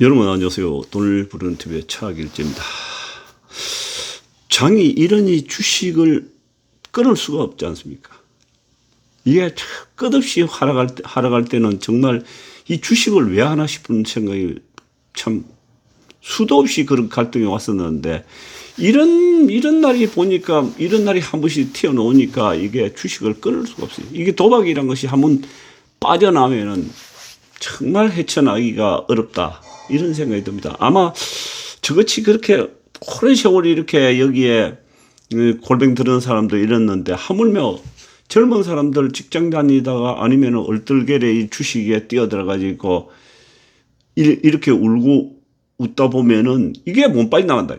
여러분 안녕하세요. 돈을 부르는 TV의 차길재입니다. 장이 이러니 주식을 끊을 수가 없지 않습니까? 이게 참 끝없이 하락할, 때, 하락할 때는 정말 이 주식을 왜 하나 싶은 생각이 참 수도 없이 그런 갈등이 왔었는데 이런 이런 날이 보니까 이런 날이 한 번씩 튀어나오니까 이게 주식을 끊을 수가 없어요. 이게 도박이란 것이 한 번 빠져나오면은 정말 헤쳐나기가 어렵다 이런 생각이 듭니다. 아마 저같이 그렇게 오랜 세월 이렇게 여기에 그 골뱅 들은 사람도 이랬는데 하물며 젊은 사람들 직장 다니다가 아니면 얼떨결에 이 주식에 뛰어들어가지고 이렇게 울고 웃다 보면은 이게 못 빠져나간다.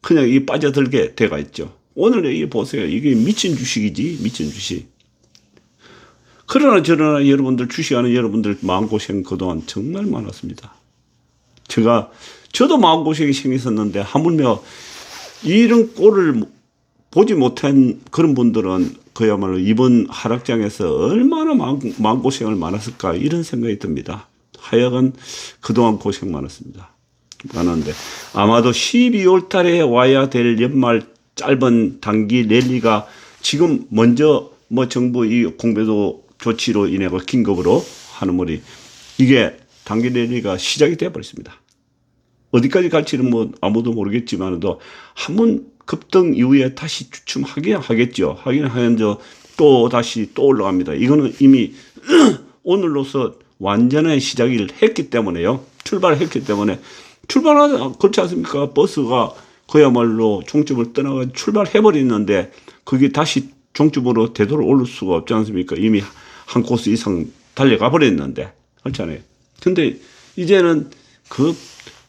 그냥 이 빠져들게 돼가 있죠. 오늘 이 보세요. 이게 미친 주식이지 미친 주식. 그러나 저러나 여러분들 주식하는 여러분들 마음고생 그동안 정말 많았습니다. 제가 저도 마음고생이 생겼었는데 하물며 이런 꼴을 보지 못한 그런 분들은 그야말로 이번 하락장에서 얼마나 마음, 마음고생을 많았을까 이런 생각이 듭니다. 하여간 그동안 고생 많았습니다. 많았는데 아마도 12월 달에 와야 될 연말 짧은 단기 랠리가 지금 먼저 뭐 정부 이 공배도 조치로 인해 그 긴급으로 하는 머리 이게 단기 랠리가 시작이 되어 버렸습니다. 어디까지 갈지는 뭐 아무도 모르겠지만도 한 번 급등 이후에 다시 주춤하긴 하겠죠. 하긴 하면서 또 다시 또 올라갑니다. 이거는 이미 오늘로서 완전한 시작을 했기 때문에요. 출발을 했기 때문에 출발하자 그렇지 않습니까? 버스가 그야말로 종점을 떠나가 출발해 버렸는데 그게 다시 종점으로 되돌아 올 수가 없지 않습니까? 이미 한 코스 이상 달려가 버렸는데 그렇잖아요. 근데 이제는 그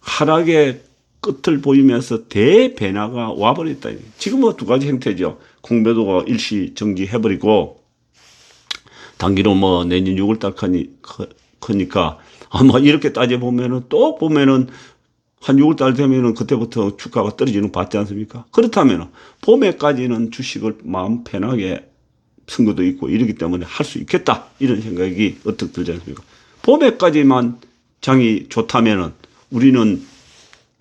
하락의 끝을 보이면서 대변화가 와버렸다. 지금 뭐 두 가지 형태죠. 공매도가 일시 정지해버리고 단기로 뭐 내년 6월달 크니까 아마 이렇게 따져보면은 또 보면은 한 6월달 되면은 그때부터 주가가 떨어지는 거 봤지 않습니까? 그렇다면 봄에까지는 주식을 마음 편하게 선거도 있고 이러기 때문에 할 수 있겠다 이런 생각이 어떻게 들지 않습니까? 봄에까지만 장이 좋다면은 우리는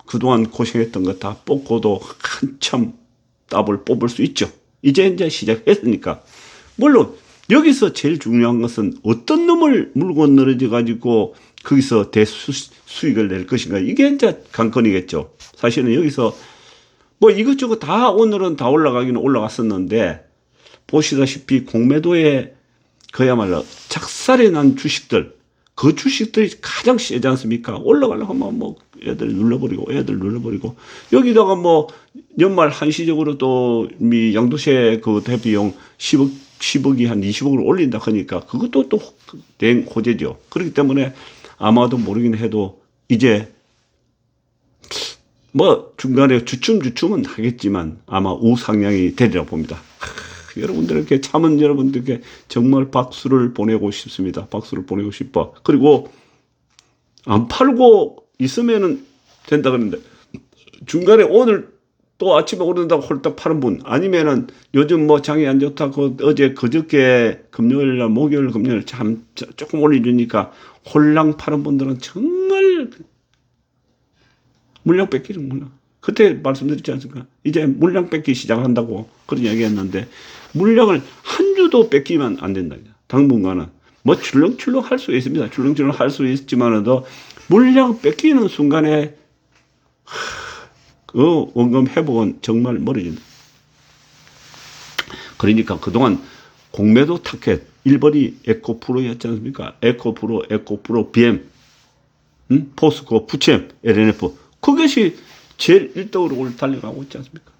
그동안 고생했던 거 다 뽑고도 한참 답을 뽑을 수 있죠. 이제 이제 시작했으니까. 물론 여기서 제일 중요한 것은 어떤 놈을 물고 늘어져 가지고 거기서 대수익을 낼 것인가. 이게 이제 관건이겠죠. 사실은 여기서 뭐 이것저것 다 오늘은 다 올라가기는 올라갔었는데 보시다시피 공매도에 그야말로 작살이 난 주식들 그 주식들이 가장 세지 않습니까? 올라가려고 하면 뭐 애들 눌러버리고 애들 눌러버리고 여기다가 뭐 연말 한시적으로 또 미 양도세 그 대비용 10억 10억이 한 20억을 올린다 하니까 그것도 또된 호재죠. 그렇기 때문에 아마도 모르긴 해도 이제 뭐 중간에 주춤주춤은 하겠지만 아마 우상향이 되리라 봅니다. 여러분들에게 참은 여러분들께 정말 박수를 보내고 싶습니다. 박수를 보내고 싶어. 그리고 안 팔고 있으면은 된다 그러는데 중간에 오늘 또 아침에 오른다고 홀딱 파는 분 아니면은 요즘 뭐 장이 안 좋다고 어제 그저께 금요일 날 목요일 금요일 참 조금 올리니까 홀랑 파는 분들은 정말 물량 뺏기는 구나 그때 말씀드렸지 않습니까? 이제 물량 뺏기 시작한다고 그런 이야기 했는데 물량을 한 주도 뺏기면 안 된다. 당분간은. 뭐 출렁출렁 할 수 있습니다. 출렁출렁 할 수 있지만도 물량 뺏기는 순간에 그 원금 회복은 정말 멀어진다. 그러니까 그동안 공매도 타켓 1번이 에코프로였지 않습니까? 에코프로, 에코프로, BM, 음? 포스코, 푸챔, LNF. 그것이 제일 1등으로 달려가고 있지 않습니까?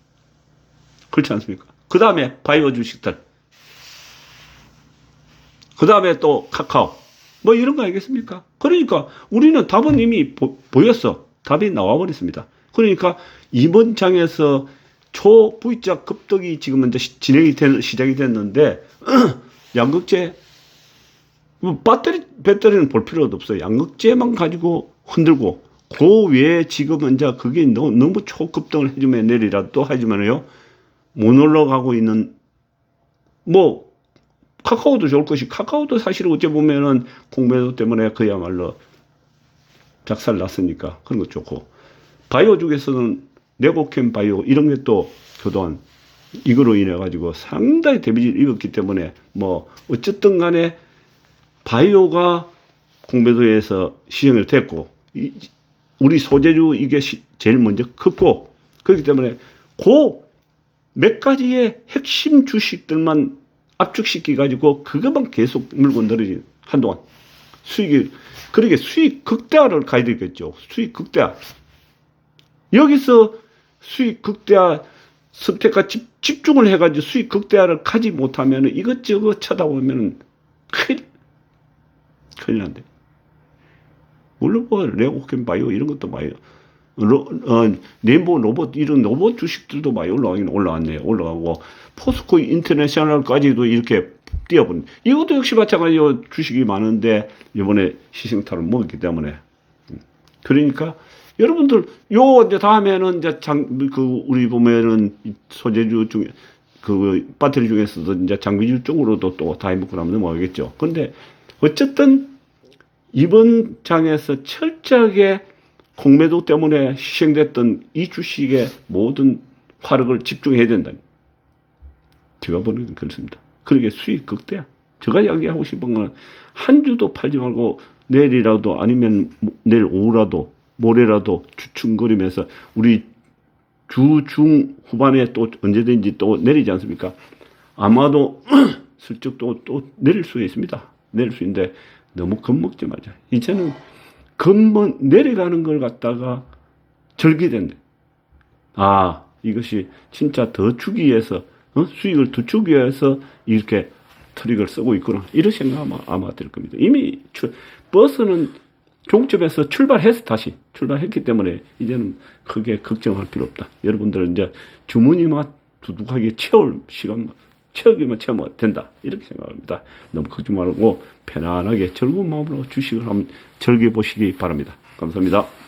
그렇지 않습니까? 그 다음에 바이오 주식들. 그 다음에 또 카카오. 뭐 이런 거 아니겠습니까? 그러니까 우리는 답은 이미 보, 보였어. 답이 나와버렸습니다. 그러니까 이번 장에서 초 V자 급등이 지금 이제 진행이 된, 시작이 됐는데, 양극재, 뭐 배터리, 배터리는 볼 필요도 없어요. 양극재만 가지고 흔들고, 그 외에 지금 이제 그게 너무, 너무 초급등을 해주면 내리라 또 하지만요. 못 올라가고 있는 뭐 카카오도 좋을 것이 카카오도 사실 어찌 보면은 공매도 때문에 그야말로 작살 났으니까 그런 거 좋고 바이오 중에서는 네고캠 바이오 이런 게또 그동안 이거로 인해 가지고 상당히 데미지를 입었기 때문에 뭐 어쨌든 간에 바이오가 공매도에서 시행을 됐고 이- 우리 소재주 이게 시- 제일 먼저 컸고 그렇기 때문에 그 몇 가지의 핵심 주식들만 압축시키 가지고 그것만 계속 물고 늘어진 한동안 수익이 그러게 수익 극대화를 가야 되겠죠. 수익 극대화. 여기서 수익 극대화 선택과 집, 집중을 해가지고 수익 극대화를 가지 못하면 이것저것 쳐다보면 큰일, 큰일 난대. 물론 뭐 레고캠 바이오 이런 것도 많이 로, 어, 네이버 로봇 이런 로봇 주식들도 많이 올라가긴 올라왔네요. 올라가고 포스코 인터내셔널까지도 이렇게 뛰어본. 이것도 역시 마찬가지로 주식이 많은데 이번에 시승타를 먹었기 때문에 음. 그러니까 여러분들 요 이제 다음에는 이제 장 그 우리 보면은 이 소재주 중에 그 배터리 중에서도 이제 장비주 쪽으로도 또 다이먹고 나면 넘어가겠죠. 근데 어쨌든 이번 장에서 철저하게 공매도 때문에 희생됐던 이 주식의 모든 화력을 집중해야 된다. 제가 보는 건 그렇습니다. 그러게 수익 극대야. 제가 이야기하고 싶은 건 한 주도 팔지 말고 내일이라도 아니면 뭐 내일 오후라도 모레라도 주춤거리면서 우리 주중 후반에 또 언제든지 또 내리지 않습니까? 아마도 슬쩍 또, 또 내릴 수 있습니다. 내릴 수 있는데 너무 겁먹지 말자. 이제는 겁먹, 내려가는 걸 갖다가 절기된다. 아, 이것이 진짜 더 주기 위해서, 어? 수익을 더 주기 위해서 이렇게 트릭을 쓰고 있구나. 이런 생각 아마, 아마 들 겁니다. 이미 출- 버스는 종점에서 출발해서 다시 출발했기 때문에 이제는 크게 걱정할 필요 없다. 여러분들은 이제 주머니만 두둑하게 채울 시간, 채우기만 채우면 된다. 이렇게 생각합니다. 너무 걱정 말고 편안하게 즐거운 마음으로 주식을 한번 즐겨보시기 바랍니다. 감사합니다.